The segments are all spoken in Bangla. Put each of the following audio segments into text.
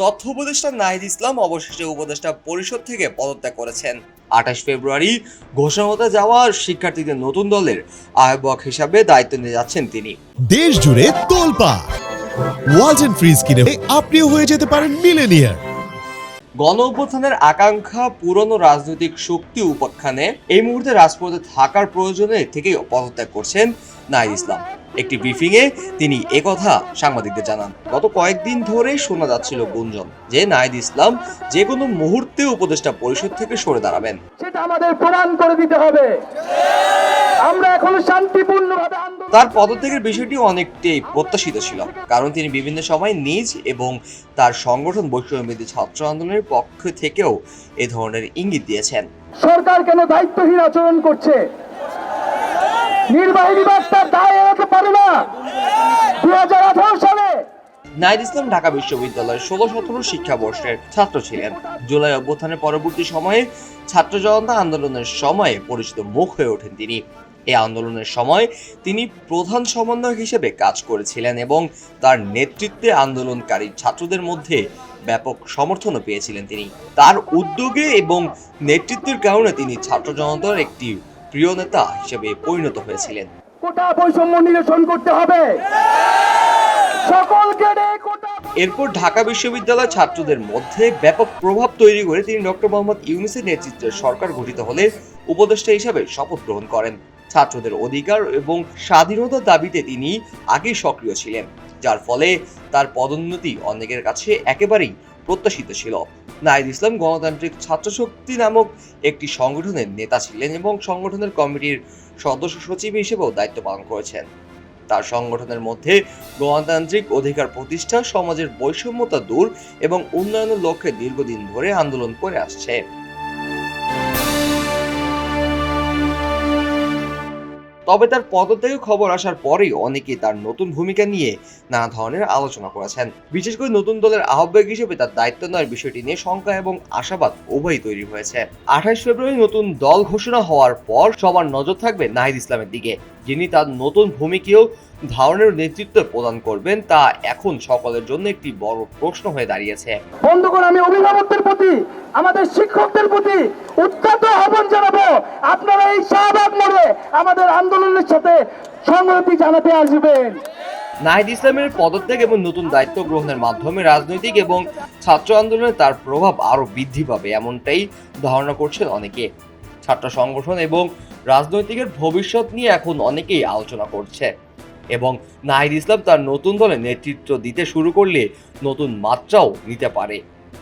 তথ্য উপদেষ্টা নাহিদ ইসলাম অবশেষে উপদেষ্টা পরিষদ থেকে পদত্যাগ করেছেন। আঠাশ ফেব্রুয়ারি ঘোষণা হতে যাওয়া শিক্ষার্থীদের নতুন দলের আহ্বায়ক হিসাবে দায়িত্ব নিয়ে যাচ্ছেন তিনি। দেশ জুড়ে তোলপা এন্ড ফ্রিজ কিনে আপনিও হয়ে যেতে পারেন মিলেনিয়ার গণ আকাঙ্ক্ষা পুরনো রাজনৈতিক শক্তি উপাখ্যানে এই মুহূর্তে রাজপথে থাকার প্রয়োজনে থেকেই পদত্যাগ করছেন নাহিদ ইসলাম। একটি ব্রিফিং এ তিনি একথা সাংবাদিকদের জানান। গত কয়েকদিন ধরে শোনা যাচ্ছিল গুঞ্জন যে নাহিদ ইসলাম যে কোনো মুহূর্তে উপদেষ্টা পরিষদ থেকে সরে দাঁড়াবেন। সেটা আমাদের প্রমাণ করে দিতে হবে। আমরা এখন শান্তিপূর্ণভাবে তার পদত্যাগের বিষয়টি অনেকটাই প্রত্যাশিত ছিল কারণ তিনি বিভিন্ন সময় নিজ এবং তার সংগঠন বৈষম্যবিধি ছাত্র আন্দোলনের পক্ষ থেকেও এ ধরনের ইঙ্গিত দিয়েছেন। সরকার কেন দায়িত্বহীন আচরণ করছে? নির্বাহী বিভাগ তার দায় এড়াতে পারে না। দুই হাজার আঠারো সালে ইসলাম ঢাকা বিশ্ববিদ্যালয়ের ষোলো সতেরো শিক্ষাবর্ষের ছাত্র ছিলেন। জুলাই অভ্যুত্থানের পরবর্তী সময়ে ছাত্র জনতা আন্দোলনের সময়ে পরিচিত মুখ হয়ে ওঠেন তিনি। এই আন্দোলনের সময় তিনি প্রধান সমন্বয়ক হিসেবে কাজ করেছিলেন এবং তার নেতৃত্বে আন্দোলনকারী ছাত্রদের মধ্যে ব্যাপক সমর্থনও পেয়েছিলেন তিনি। তার উদ্যোগে এবং নেতৃত্বের কারণে তিনি ছাত্র জনতার একটি প্রিয় নেতা হিসেবে পরিণত হয়েছিলেন। কোটা বৈষম্য নিরসন করতে হবে। সকল গ্রেডে কোটা এরপর ঢাকা বিশ্ববিদ্যালয় ছাত্রদের মধ্যে ব্যাপক প্রভাব তৈরি করে তিনি ডক্টর মোহাম্মদ ইউনুসের নেতৃত্বে সরকার গঠিত হলে উপদেষ্টা হিসাবে শপথ গ্রহণ করেন। ছাত্রদের অধিকার এবং স্বাধীনতার দাবিতে তিনি আগেই সক্রিয় ছিলেন, যার ফলে তার পদোন্নতি অনেকের কাছে একেবারেই প্রত্যাশিত ছিল। নাহিদ ইসলাম গণতান্ত্রিক ছাত্র শক্তি নামক একটি সংগঠনের নেতা ছিলেন এবং সংগঠনের কমিটির সদস্য সচিব হিসেবেও দায়িত্ব পালন করেছেন। তার সংগঠনের মধ্যে গণতান্ত্রিক অধিকার প্রতিষ্ঠা, সমাজের বৈষম্যতা দূর এবং উন্নয়নের লক্ষ্যে দীর্ঘদিন ধরে আন্দোলন করে আসছে। তবে তার পদত্যাগের খবর আসার পরেই অনেকে তার নতুন ভূমিকা নিয়ে নানা ধরনের আলোচনা করেছেন। বিশেষ করে নতুন দলের আহ্বায়ক হিসেবে তার দায়িত্ব নেওয়ার বিষয়টি নিয়ে শঙ্কা এবং আশাবাদ উভয়ই তৈরি হয়েছে। আঠাশ ফেব্রুয়ারি নতুন দল ঘোষণা হওয়ার পর সবার নজর থাকবে নাহিদ ইসলামের দিকে। যিনি তার নতুন ভূমিকেও ধারণের নেতৃত্ব প্রদান করবেন তা এখন সকলের জন্য একটি বড় প্রশ্ন হয়ে দাঁড়িয়েছে। বন্ধুগণ, আমি অভিভাবকদের প্রতি, আমাদের শিক্ষকদের প্রতি উত্তাত আহ্বান জানাব আপনারা এই শাহবাগ মোড়ে আমাদের আন্দোলনের সাথে সংহতি জানাতে আসবেন। নাহিদ ইসলামের পদত্যাগ এবং নতুন দায়িত্ব গ্রহণের মাধ্যমে রাজনৈতিক এবং ছাত্র আন্দোলনে তার প্রভাব আরও বৃদ্ধি পাবে, এমনটাই ধারণা করছেন অনেকে। ছাত্র সংগঠন এবং রাজনৈতিকের ভবিষ্যৎ নিয়ে এখন অনেকেই আলোচনা করছে। এবং নাহিদ ইসলাম তার নতুন দলে নেতৃত্ব দিতে শুরু করলে নতুন মাত্রাও নিতে পারে।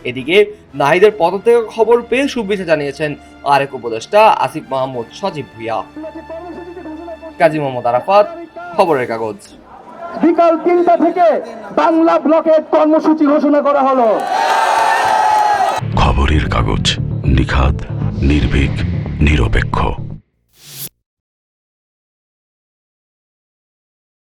এদিকে নাহিদের পদত্যাগের খবর পেয়ে শুভেচ্ছা জানিয়েছেন আরেক উপদেষ্টা আসিফ মাহমুদ সজীব ভুইয়া। কাজী মোহাম্মদ আরাফাত খবরের কাগজ। বিকাল তিনটা থেকে বাংলা ব্লকের কর্মসূচি ঘোষণা করা হলো। খবরের কাগজ নিখাদ নির্ভীক নিরপেক্ষ।